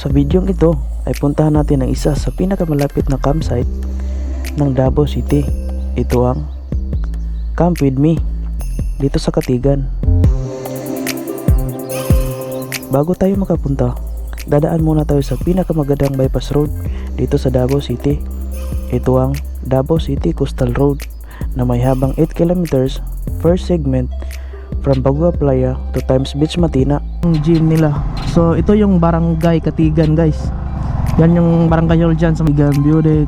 Sa video ito ay puntahan natin ang isa sa pinakamalapit na campsite ng Davao City. Ito ang Camp With Me dito sa Katigan. Bago tayo makapunta, dadaan muna tayo sa pinakamagandang bypass road dito sa Davao City. Ito ang Davao City Coastal Road na may habang 8 kilometers first segment from Bagua Playa to Times Beach Matina. Ang gym nila. So ito yung barangay Katigan guys. Yan yung barangay hall dyan sa Katigan Beauty.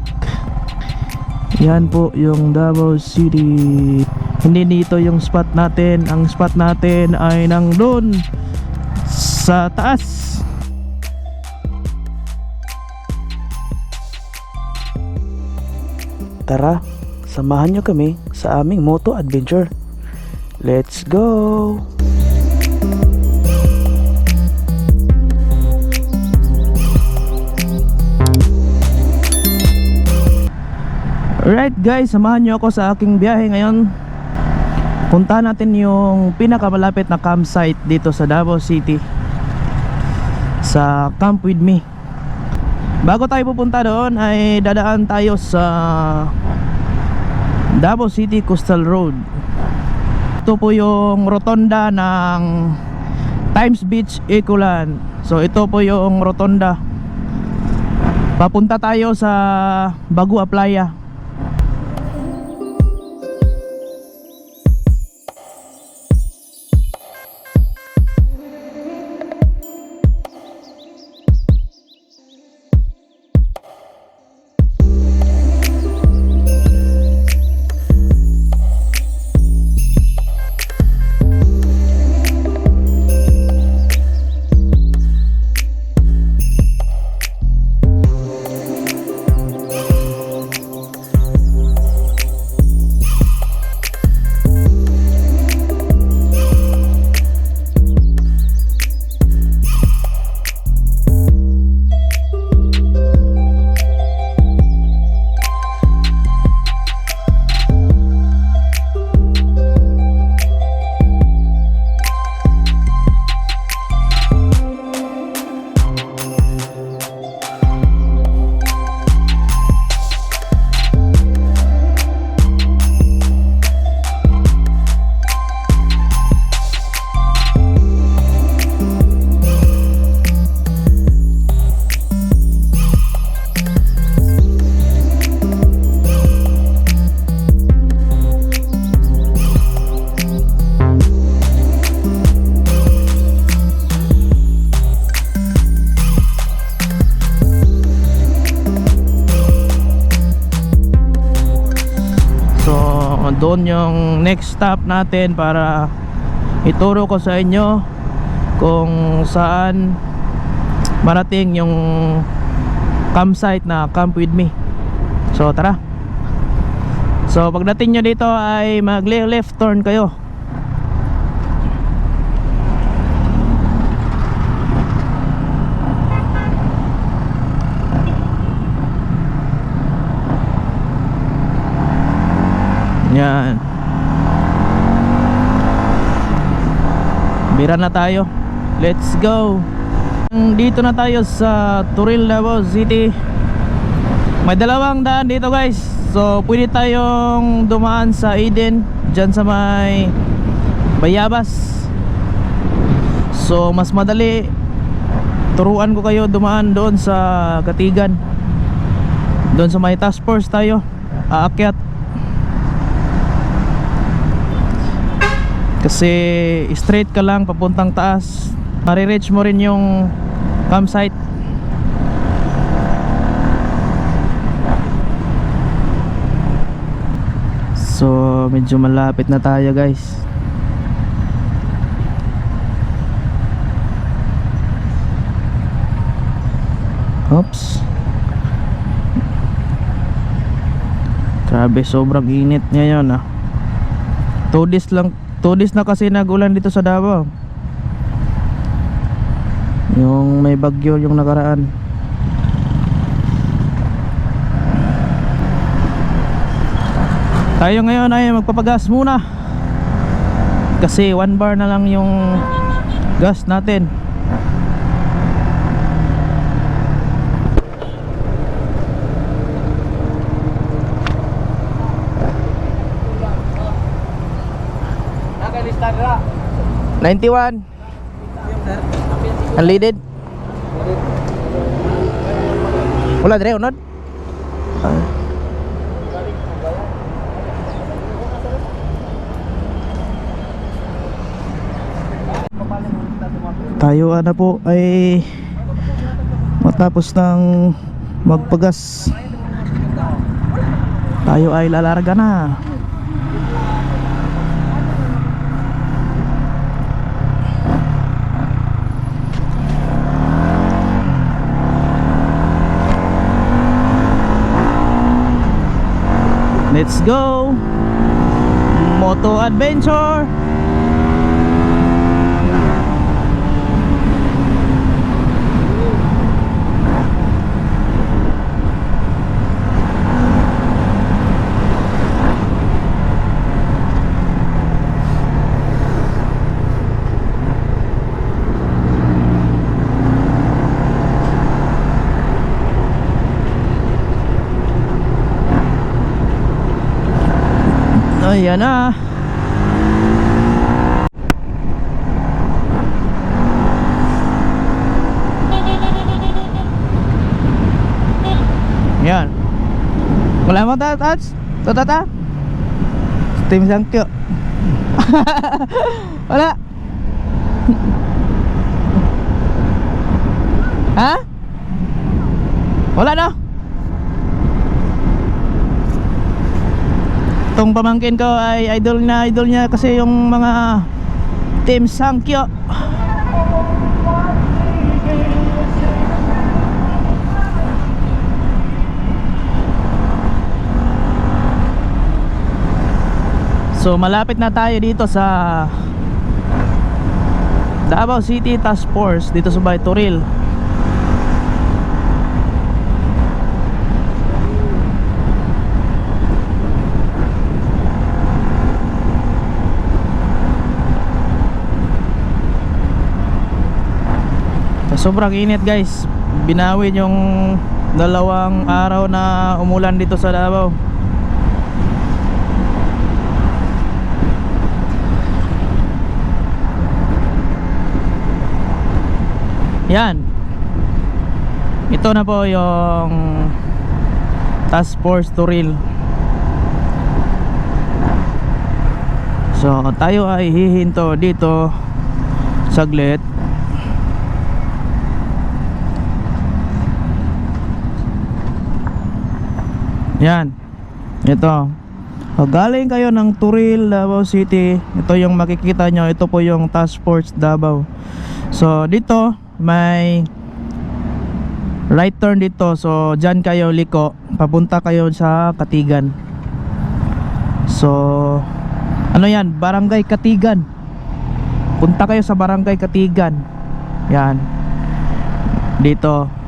Yan po yung Davao City. Hindi dito yung spot natin. Ang spot natin ay nang doon sa taas. Tara, samahan nyo kami sa aming moto adventure. Let's go! Alright guys, samahan nyo ako sa aking biyahe ngayon. Puntahan natin yung pinakamalapit na campsite dito sa Davao City. Sa Camp With Me. Bago tayo pupunta doon ay dadaan tayo sa Davao City Coastal Road. Ito po yung rotonda ng Times Beach Ecoland So ito po yung rotonda. Papunta tayo sa Bagua Playa doon yung next stop natin para ituro ko sa inyo kung saan marating yung campsite na Camp With Me. So, tara. So, pagdating nyo dito ay mag-left turn kayo. Yan. Bira na tayo. Let's go. Dito na tayo sa Turil, Davao City. May dalawang daan dito guys. So pwede tayong dumaan sa Eden Diyan sa may Bayabas. So mas madali turuan ko kayo dumaan doon sa Katigan. Doon sa may task force tayo. Aakyat. Kasi straight ka lang papuntang taas. Marireach mo rin yung campsite. So medyo malapit na tayo guys. Oops. Grabe sobrang init ngayon ah. 2 days lang 2 days na kasi nagulan dito sa Davao. Yung may bagyo yung nakaraan. Tayo ngayon ay magpapagas muna. Kasi 1 bar na lang yung gas natin 91. Unleaded. Wala dire unod. Ah. Tayo na po ay matapos ng magpagas. Tayo ay lalarga na. Let's go! Moto Adventure! Ayan na. Yan. Wala mo ta tats? Tatata? Team Sangkyo. Wala. ha? Wala na. Itong pamangkin ko ay idol na idol niya kasi yung mga Team Sankyo. So malapit na tayo dito sa Davao City Task Force dito sa Baytoril. Sobrang init guys. Binawin yung dalawang araw na umulan dito sa Davao. Yan. Ito na po yung task force Turil so tayo ay hihinto dito saglit Yan. Ito. Pag galing kayo ng Turil, Davao City, ito yung makikita nyo. Ito po yung Task Force Davao. So, dito, may right turn dito. So, dyan kayo liko. Papunta kayo sa Katigan. So, ano yan? Barangay Katigan. Punta kayo sa Barangay Katigan. Yan. Dito.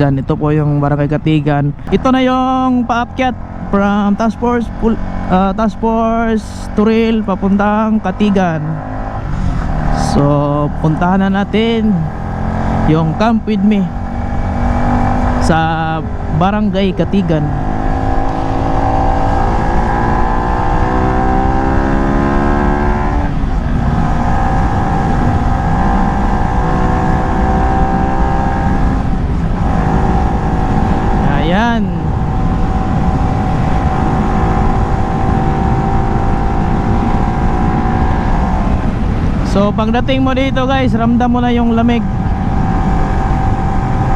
Diyan, ito po yung Barangay Katigan. Ito na yung paakyat from Task Force uh, Task Force Turil papuntang Katigan. So, puntahan na natin yung Camp With Me sa Barangay Katigan. Ayan. So pagdating mo dito guys, ramdam mo na yung lamig.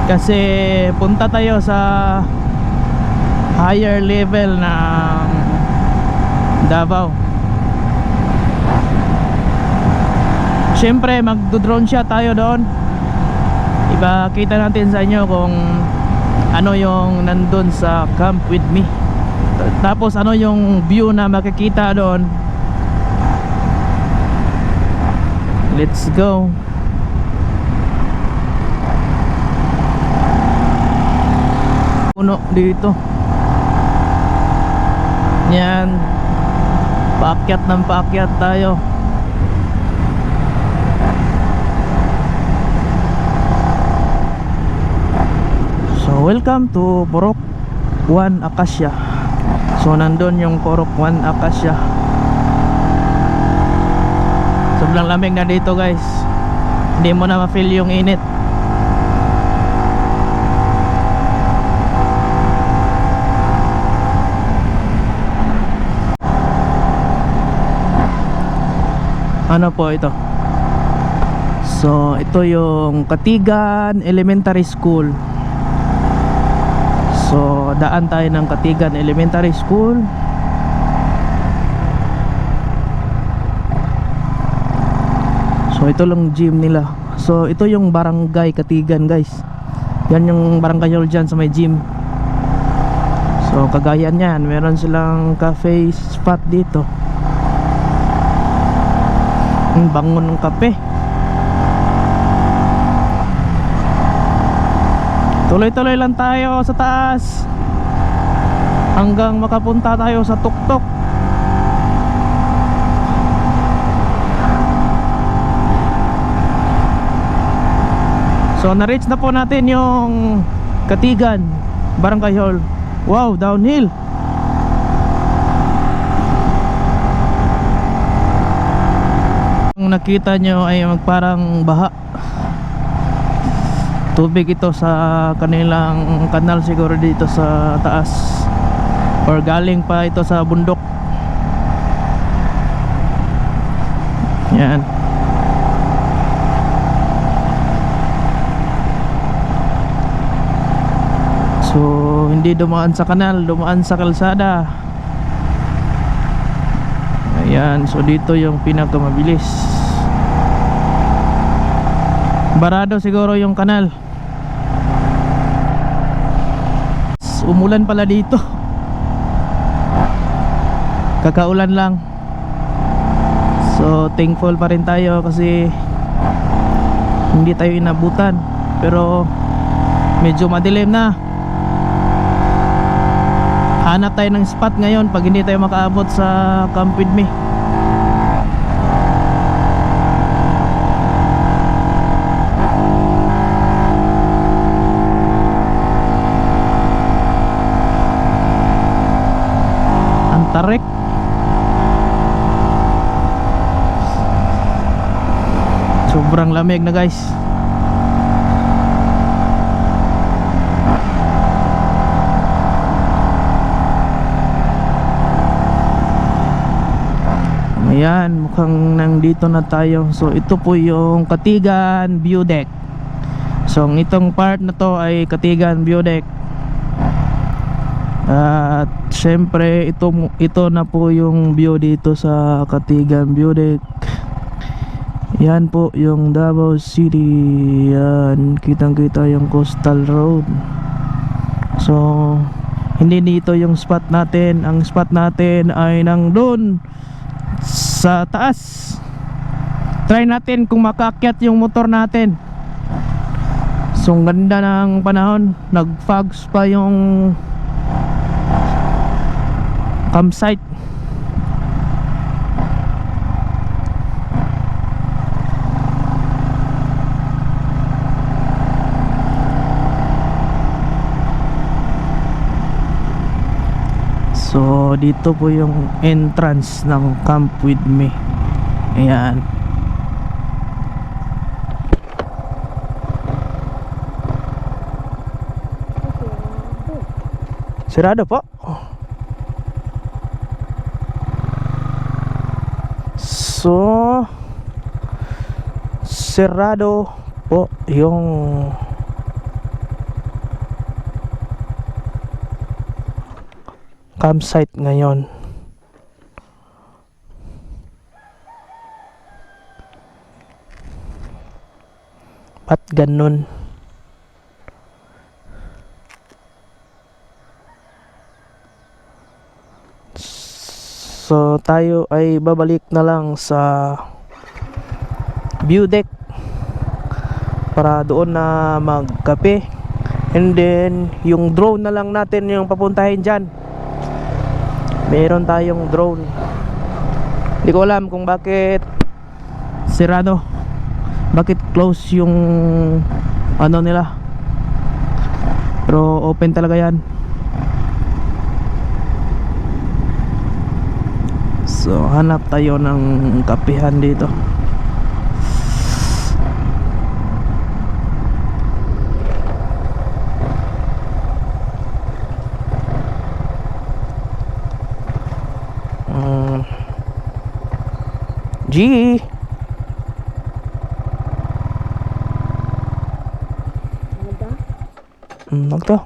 Kasi punta tayo sa higher level ng Davao. Siyempre magdo-drone shot tayo doon. Ipakita natin sa inyo kung ano yung nandun sa camp with me tapos ano yung view na makikita doon let's go. Puno dito. Yan. Paakyat ng paakyat tayo. So welcome to Porok 1 Acacia. So nandun yung Porok 1 Acacia So Sobrang lamig na dito guys. Hindi mo na ma-feel yung init. Ano po ito? So, ito yung Katigan Elementary School. So, daan tayo ng Katigan Elementary School. So, ito lang gym nila. So, ito yung barangay Katigan, guys. Yan yung barangay hall dyan sa may gym. So, kagaya niyan, meron silang cafe spot dito. Ang bango ng kape. Tuloy-tuloy lang tayo sa taas. Hanggang makapunta tayo sa tuktok. So na-reach na po natin yung Katigan Barangay Hall. Wow, downhill. Ang nakita nyo ay magparang baha. Tubig ito sa kanilang kanal siguro dito sa taas. Or galing pa ito sa bundok. Yan. So, dumaan sa kanal, dumaan sa kalsada. Ayan, so dito yung pinakamabilis. Barado siguro yung kanal. Umulan pala dito. Kakaulan lang. So, thankful pa rin tayo kasi hindi tayo inabutan. Pero medyo madilim na hanap tayo ng spot ngayon pag hindi tayo makaabot sa Camp with me. Ang tarik. Sobrang lamig na guys Ayan, mukhang nandito na tayo. So ito po yung Katigan View Deck. So itong part na to ay Katigan View Deck. At syempre ito ito na po yung view dito sa Katigan View Deck. Yan po yung Davao City. Yan, kitang-kita yung Coastal Road. So hindi dito yung spot natin. Ang spot natin ay nang doon sa taas. Try natin kung makaakyat yung motor natin. So ganda ng panahon. Nag fogs pa yung campsite Dito po yung entrance ng Camp With Me. Ayan. Sirado po. So Sirado po yung campsite ngayon. Ba't ganun? So tayo ay babalik na lang sa view deck para doon na magkape. And then yung drone na lang natin yung papuntahin dyan meron tayong drone. Hindi ko alam kung bakit sirado. Bakit close yung ano nila. Pero open talaga yan. So hanap tayo ng kapihan dito G! Hmm, nagto.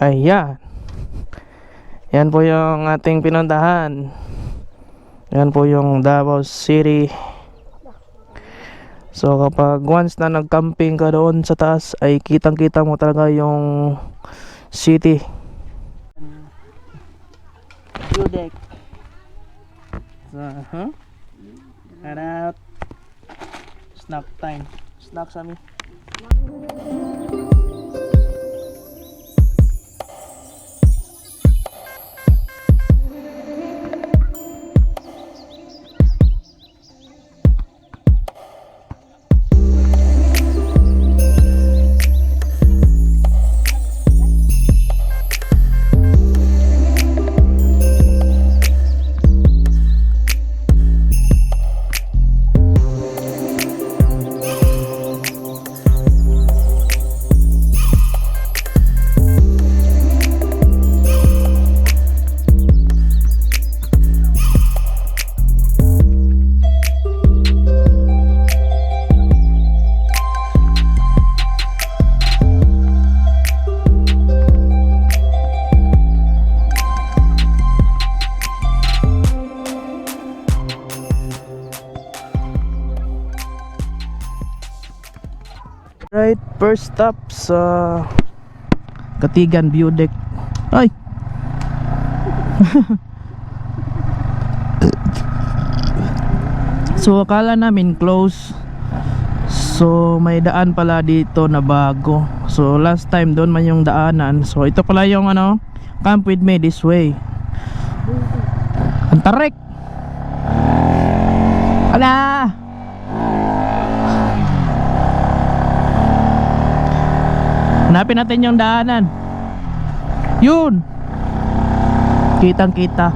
Ayan. Yan po yung ating pinuntahan. Yan po yung Davao City. So kapag once na nag-camping ka doon sa taas ay kitang-kita mo talaga yung city. Deck. So, huh? Snack time. Snack sa amin. First stop sa Katigan View Deck. Ay! so akala namin close. So may daan pala dito na bago. So last time doon man yung daanan. So ito pala yung ano, camp with me this way. Ang tarik! Ala! Hanapin natin yung daanan. Yun. Kitang kita.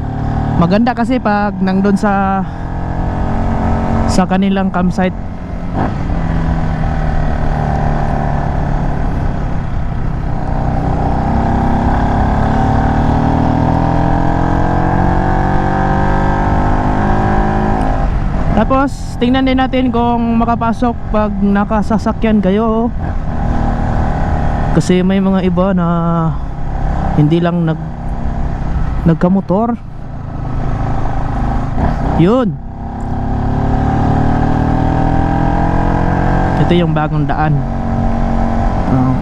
Maganda kasi pag nandun sa sa kanilang campsite. Tapos, tingnan din natin kung makapasok pag nakasasakyan kayo. Kasi may mga iba na hindi lang nag nagkamotor. Yun. Ito yung bagong daan. Uh,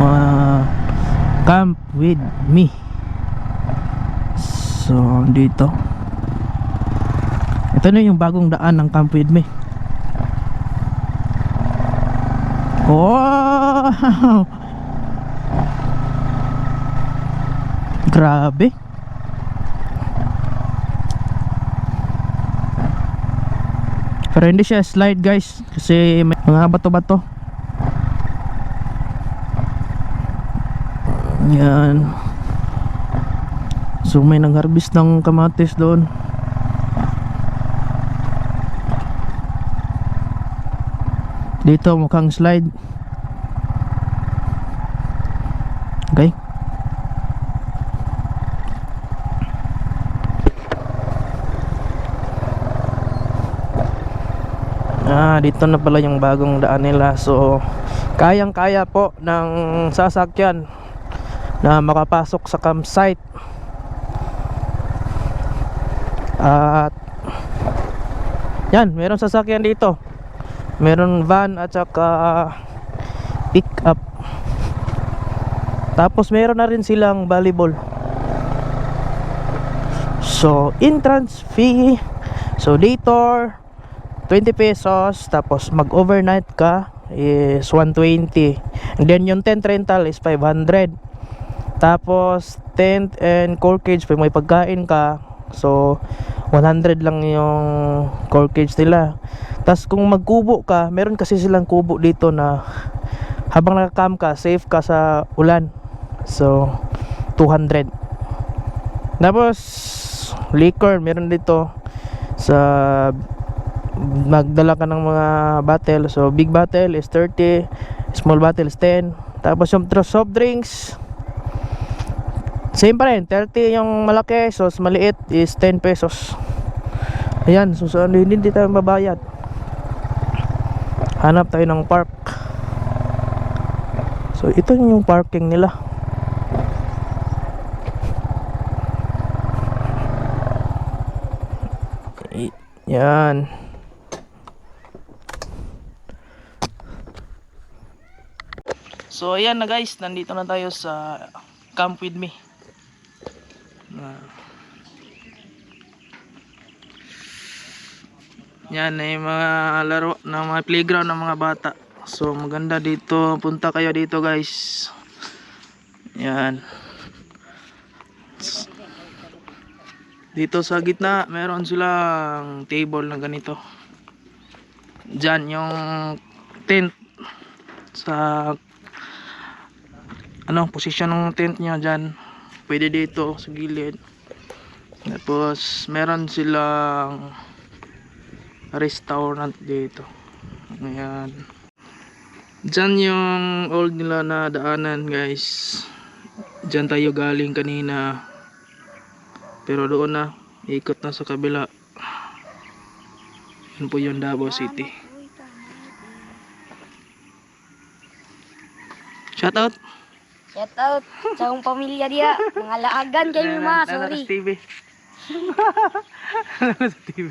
uh, camp with me. So, dito. Ito na yung bagong daan ng camp with me. Wow! Grabe. Pero hindi siya slide guys kasi may mga bato-bato. Yan. So may nag-harvest ng kamatis doon. Dito mukhang slide. Okay. Ah, dito na pala yung bagong daan nila. So, kayang-kaya po ng sasakyan na makapasok sa campsite. At yan, meron sasakyan dito. Meron van at saka pick up. Tapos meron na rin silang volleyball. So, entrance fee. So, detour 20 pesos tapos mag-overnight ka is 120. And then yung tent rental is 500. Tapos tent and corkage pag may pagkain ka so 100 lang yung corkage nila. Tapos kung magkubo ka, meron kasi silang kubo dito na habang nakakam ka, safe ka sa ulan. So 200. Tapos, liquor, meron dito sa magdala ka ng mga bottle. So, big bottle is 30, small bottle is 10. Tapos yung soft drinks, same pa rin. 30 yung malaki, so maliit is 10 pesos. Ayan, so so ano, hindi tayo mabayad. Hanap tayo ng park. So, ito yung parking nila. Yan. So ayan na guys, nandito na tayo sa Camp With Me. Yan yung mga laro ng mga playground ng mga bata. So maganda dito, punta kayo dito guys. Yan. Dito sa gitna, meron silang table na ganito. Diyan yung tent sa ano, posisyon ng tent niya diyan. Pwede dito sa gilid. Tapos meron silang restaurant dito. Ayan. Diyan yung old nila na daanan, guys. Diyan tayo galing kanina. Pero doon na, ikot na sa kabila. Yun po yung Davao City. Shout out. Shout out sa akong pamilya diya. Mga laagan kayo ma, sorry. Sa TV. sa TV.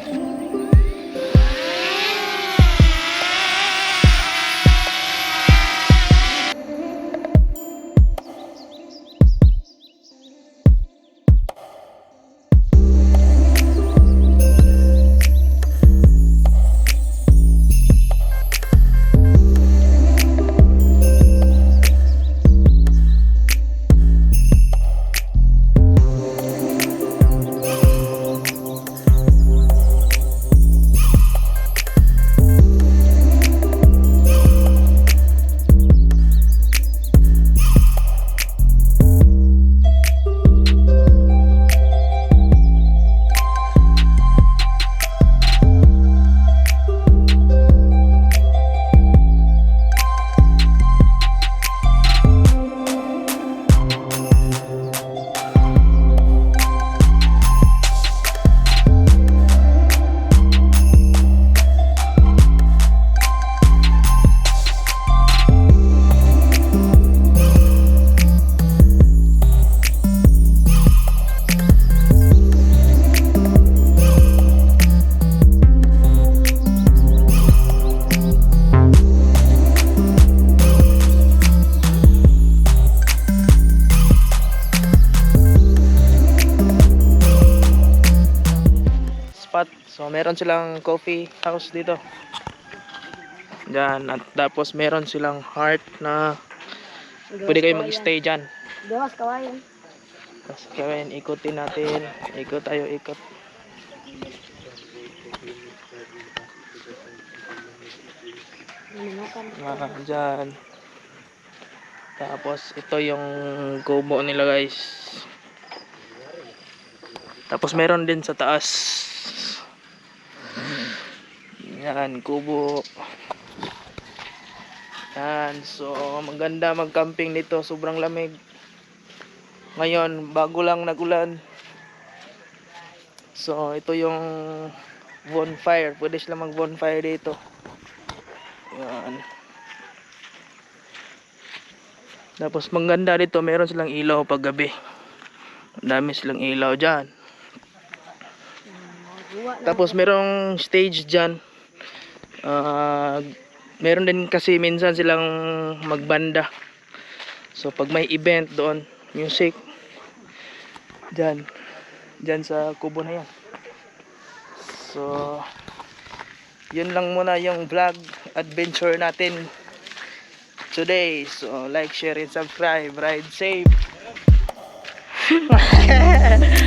So meron silang coffee house dito. Diyan. At tapos meron silang heart na pwede kayo mag-stay dyan. Gawas kawayan. Tapos gawin, ikutin natin. Ikot tayo, ikot. Ah, dyan. Tapos ito yung kubo nila guys. Tapos meron din sa taas. Yan, kubo. Yan, so maganda mag-camping dito, sobrang lamig. Ngayon, bago lang nagulan. So, ito yung bonfire. Pwede sila mag-bonfire dito. Yan. Tapos maganda dito, meron silang ilaw pag gabi. Dami silang ilaw dyan. Tapos merong stage dyan. Ah, meron din kasi minsan silang magbanda. So pag may event doon, music dyan. Dyan sa kubo na yan. So yun lang muna yung vlog adventure natin today. So like, share, and subscribe. Ride safe.